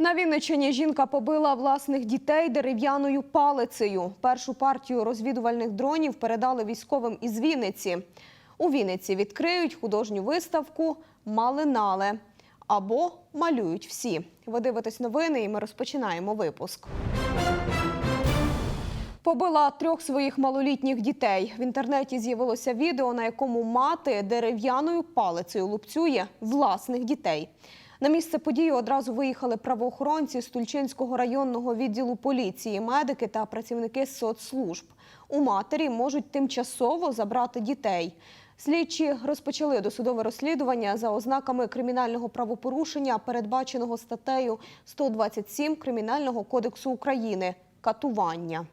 На Вінниччині жінка побила власних дітей дерев'яною палицею. Першу партію розвідувальних дронів передали військовим із Вінниці. У Вінниці відкриють художню виставку Малинале або малюють всі. Ви дивитесь новини, і ми розпочинаємо випуск. Побила трьох своїх малолітніх дітей. В інтернеті з'явилося відео, на якому мати дерев'яною палицею лупцює власних дітей. На місце події одразу виїхали правоохоронці з Тульчинського районного відділу поліції, медики та працівники соцслужб. У матері можуть тимчасово забрати дітей. Слідчі розпочали досудове розслідування за ознаками кримінального правопорушення, передбаченого статтею 127 Кримінального кодексу України катування.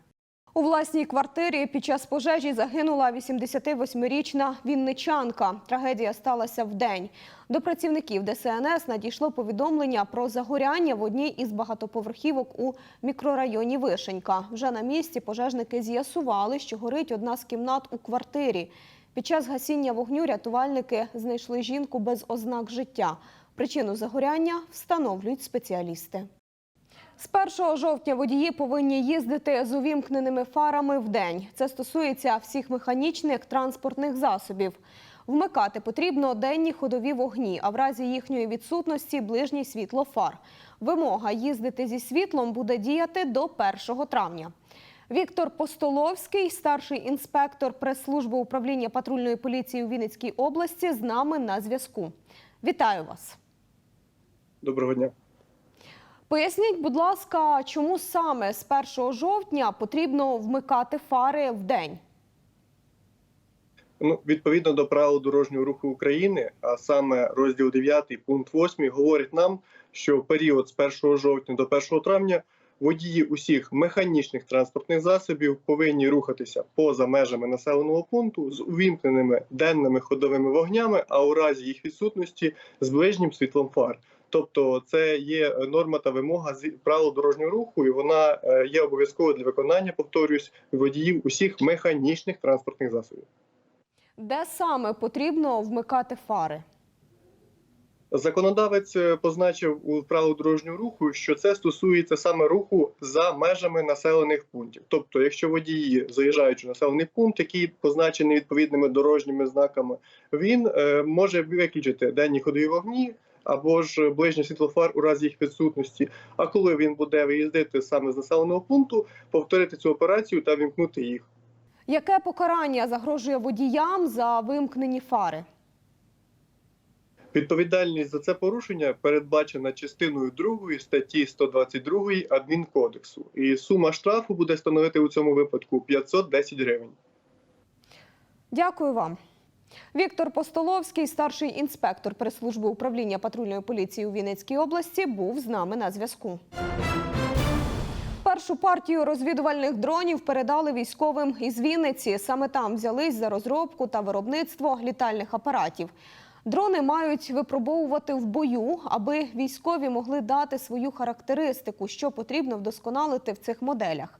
У власній квартирі під час пожежі загинула 88-річна вінничанка. Трагедія сталася вдень. До працівників ДСНС надійшло повідомлення про загоряння в одній із багатоповерхівок у мікрорайоні Вишенька. Вже на місці пожежники з'ясували, що горить одна з кімнат у квартирі. Під час гасіння вогню рятувальники знайшли жінку без ознак життя. Причину загоряння встановлюють спеціалісти. З 1 жовтня водії повинні їздити з увімкненими фарами в день. Це стосується всіх механічних транспортних засобів. Вмикати потрібно денні ходові вогні, а в разі їхньої відсутності ближній світлофар. Вимога їздити зі світлом буде діяти до 1 травня. Віктор Постоловський, старший інспектор прес-служби управління патрульної поліції у Вінницькій області, з нами на зв'язку. Вітаю вас. Доброго дня. Поясніть, будь ласка, чому саме з 1 жовтня потрібно вмикати фари в день? Ну, відповідно до правил дорожнього руху України, а саме розділ 9, пункт 8, говорить нам, що в період з 1 жовтня до 1 травня водії усіх механічних транспортних засобів повинні рухатися поза межами населеного пункту з увімкненими денними ходовими вогнями, а у разі їх відсутності з ближнім світлом фар. Тобто, це є норма та вимога з правил дорожнього руху, і вона е, є обов'язковою для виконання, повторюсь, водіїв усіх механічних транспортних засобів. Де саме потрібно вмикати фари? Законодавець е, позначив у правилах дорожнього руху, що це стосується саме руху за межами населених пунктів. Тобто, якщо водії заїжджаючи в населений пункт, який позначений відповідними дорожніми знаками, він е, може виключити денні ходові вогні. Або ж ближній світлофар у разі їх відсутності. А коли він буде виїздити саме з населеного пункту, повторити цю операцію та вімкнути їх. Яке покарання загрожує водіям за вимкнені фари? Відповідальність за це порушення передбачена частиною 2 статті 122 адмінкодексу, і сума штрафу буде становити у цьому випадку 510 гривень. Дякую вам. Віктор Постоловський, старший інспектор прес-служби управління патрульної поліції у Вінницькій області, був з нами на зв'язку. Першу партію розвідувальних дронів передали військовим із Вінниці. Саме там взялись за розробку та виробництво літальних апаратів. Дрони мають випробовувати в бою, аби військові могли дати свою характеристику, що потрібно вдосконалити в цих моделях.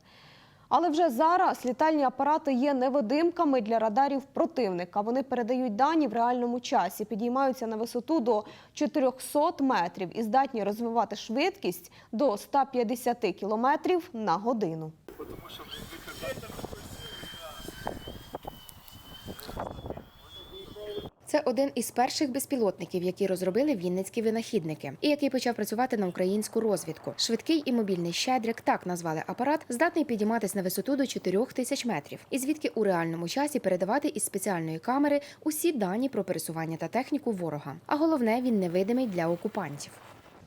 Але вже зараз літальні апарати є невидимками для радарів противника. Вони передають дані в реальному часі, підіймаються на висоту до 400 метрів і здатні розвивати швидкість до 150 кілометрів на годину. Це один із перших безпілотників, які розробили вінницькі винахідники, і який почав працювати на українську розвідку. Швидкий і мобільний щедрик, так назвали апарат, здатний підійматись на висоту до 4 тисяч метрів, і звідки у реальному часі передавати із спеціальної камери усі дані про пересування та техніку ворога. А головне, він невидимий для окупантів.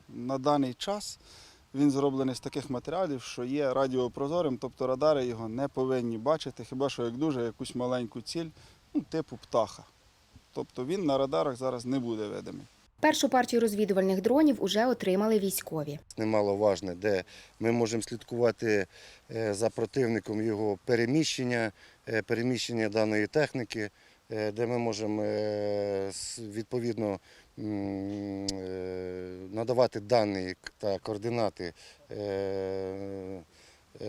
На даний час він зроблений з таких матеріалів, що є радіопрозорим, тобто радари його не повинні бачити, хіба що як дуже якусь маленьку ціль, ну, типу птаха. Тобто він на радарах зараз не буде видимий. Першу партію розвідувальних дронів уже отримали військові. немаловажне, де ми можемо слідкувати е, за противником його переміщення, е, переміщення даної техніки, е, де ми можемо відповідно надавати дані та координати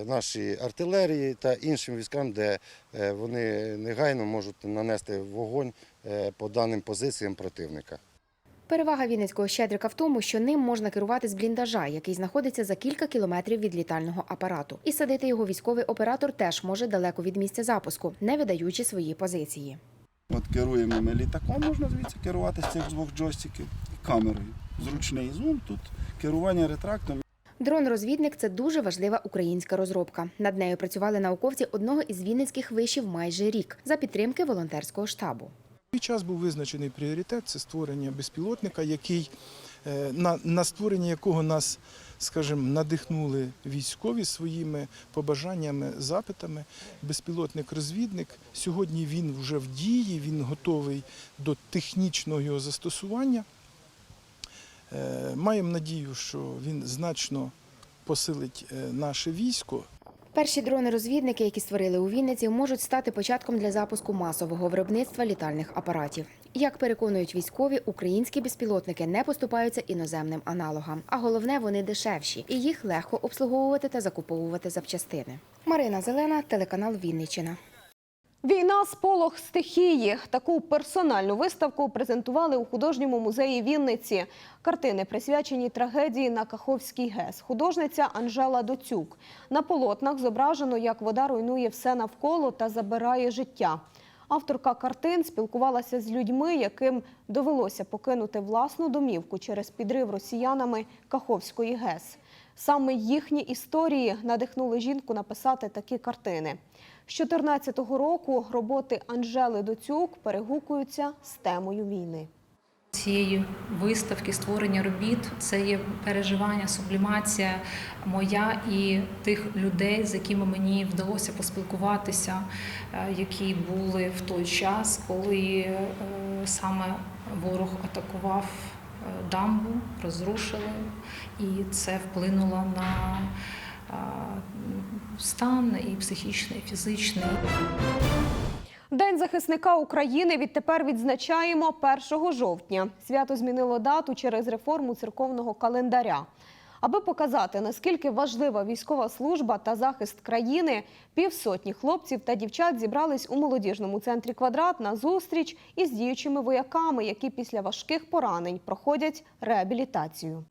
нашій артилерії та іншим військам, де вони негайно можуть нанести вогонь по даним позиціям противника. Перевага Вінницького щедрика в тому, що ним можна керувати з бліндажа, який знаходиться за кілька кілометрів від літального апарату. І садити його військовий оператор теж може далеко від місця запуску, не видаючи свої позиції. От керуємо ми літаком, можна звідси керувати з цих двох джойстиків, і камерою. Зручний зум, тут керування ретрактом. Дрон-розвідник це дуже важлива українська розробка. Над нею працювали науковці одного із вінницьких вишів майже рік за підтримки волонтерського штабу. І час був визначений пріоритет це створення безпілотника, який е, на, на створення якого нас, скажімо, надихнули військові своїми побажаннями, запитами. Безпілотник-розвідник. Сьогодні він вже в дії, він готовий до технічного його застосування. Е, Маємо надію, що він значно посилить е, наше військо. Перші дрони-розвідники, які створили у Вінниці, можуть стати початком для запуску масового виробництва літальних апаратів. Як переконують військові, українські безпілотники не поступаються іноземним аналогам, а головне, вони дешевші і їх легко обслуговувати та закуповувати запчастини. Марина Зелена, телеканал Вінниччина. Війна сполох стихії. Таку персональну виставку презентували у художньому музеї Вінниці. Картини присвячені трагедії на Каховській ГЕС. Художниця Анжела Доцюк. На полотнах зображено, як вода руйнує все навколо та забирає життя. Авторка картин спілкувалася з людьми, яким довелося покинути власну домівку через підрив росіянами Каховської ГЕС. Саме їхні історії надихнули жінку написати такі картини. З 2014 року роботи Анжели Доцюк перегукуються з темою війни. цієї виставки, створення робіт це є переживання, сублімація моя і тих людей, з якими мені вдалося поспілкуватися, е, які були в той час, коли е, саме ворог атакував дамбу, розрушили, і це вплинуло на стан і психічний, і фізичний. День захисника України відтепер відзначаємо 1 жовтня. Свято змінило дату через реформу церковного календаря. Аби показати, наскільки важлива військова служба та захист країни, півсотні хлопців та дівчат зібрались у молодіжному центрі «Квадрат» на зустріч із діючими вояками, які після важких поранень проходять реабілітацію.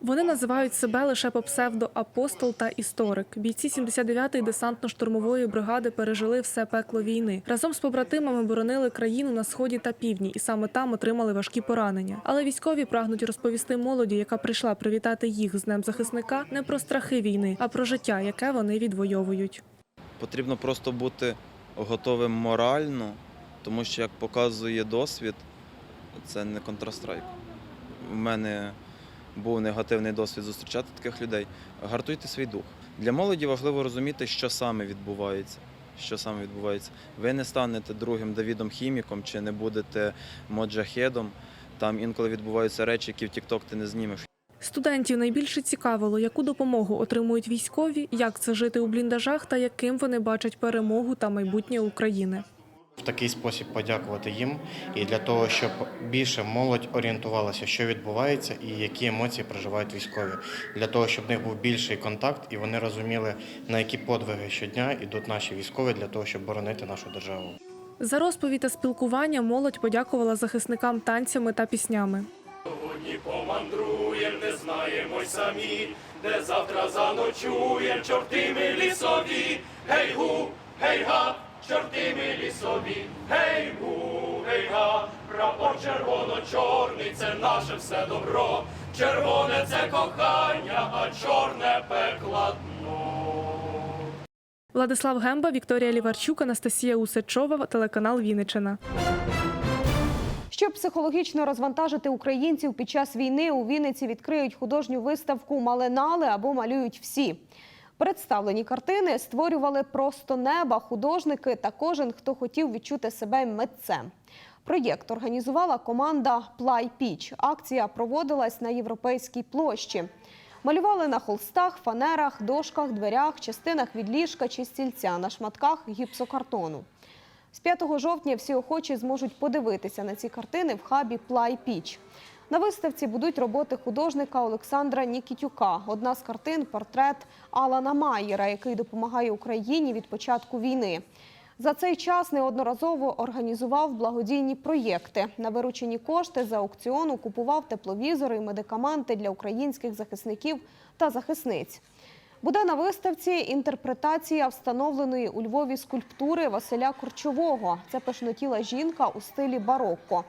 Вони називають себе лише по псевдо апостол та історик. Бійці 79-ї десантно-штурмової бригади пережили все пекло війни. Разом з побратимами боронили країну на сході та півдні, і саме там отримали важкі поранення. Але військові прагнуть розповісти молоді, яка прийшла привітати їх з днем захисника, не про страхи війни, а про життя, яке вони відвоюють. Потрібно просто бути готовим морально, тому що, як показує досвід, це не контрастрайк. У мене був негативний досвід зустрічати таких людей. Гартуйте свій дух. Для молоді важливо розуміти, що саме відбувається. Що саме відбувається. Ви не станете другим Давідом Хіміком чи не будете моджахедом. Там інколи відбуваються речі, які в TikTok ти не знімеш. Студентів найбільше цікавило, яку допомогу отримують військові, як це жити у бліндажах та яким вони бачать перемогу та майбутнє України. В такий спосіб подякувати їм. І для того, щоб більше молодь орієнтувалася, що відбувається і які емоції проживають військові, для того, щоб в них був більший контакт і вони розуміли, на які подвиги щодня йдуть наші військові для того, щоб боронити нашу державу. За розповідь та спілкування молодь подякувала захисникам танцями та піснями. Сьогодні помандруєм, не знаємо й самі, де завтра заночуєм, чорти ми лісові, гей гу, гей га, чорти ми лісові, гей гу, гей га, прапор червоно-чорний, це наше все добро, червоне це кохання, а чорне пекла дно. Владислав Гемба, Вікторія Ліварчук, Анастасія Усачова, телеканал Вінниччина. Щоб психологічно розвантажити українців під час війни, у Вінниці відкриють художню виставку Маленали або малюють всі. Представлені картини створювали просто неба художники та кожен, хто хотів відчути себе митцем. Проєкт організувала команда Плай Піч. Акція проводилась на європейській площі. Малювали на холстах, фанерах, дошках, дверях, частинах від ліжка чи стільця на шматках гіпсокартону. З 5 жовтня всі охочі зможуть подивитися на ці картини в хабі Плай Піч. На виставці будуть роботи художника Олександра Нікітюка. Одна з картин портрет Алана Майєра, який допомагає Україні від початку війни. За цей час неодноразово організував благодійні проєкти. На виручені кошти за аукціону купував тепловізори і медикаменти для українських захисників та захисниць. Буде на виставці інтерпретація встановленої у Львові скульптури Василя Корчового. Це пишнотіла жінка у стилі барокко.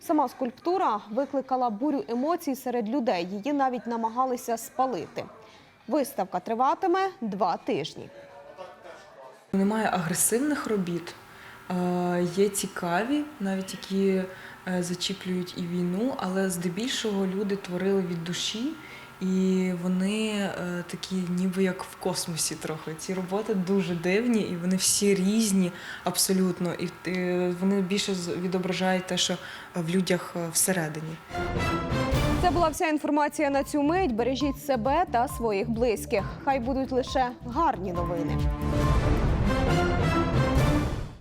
Сама скульптура викликала бурю емоцій серед людей. Її навіть намагалися спалити. Виставка триватиме два тижні. Немає агресивних робіт, е, є цікаві, навіть які е, зачіплюють і війну, але здебільшого люди творили від душі, і вони е, такі, ніби як в космосі трохи. Ці роботи дуже дивні, і вони всі різні абсолютно. І е, вони більше відображають те, що в людях е, всередині. Це була вся інформація на цю мить. Бережіть себе та своїх близьких. Хай будуть лише гарні новини.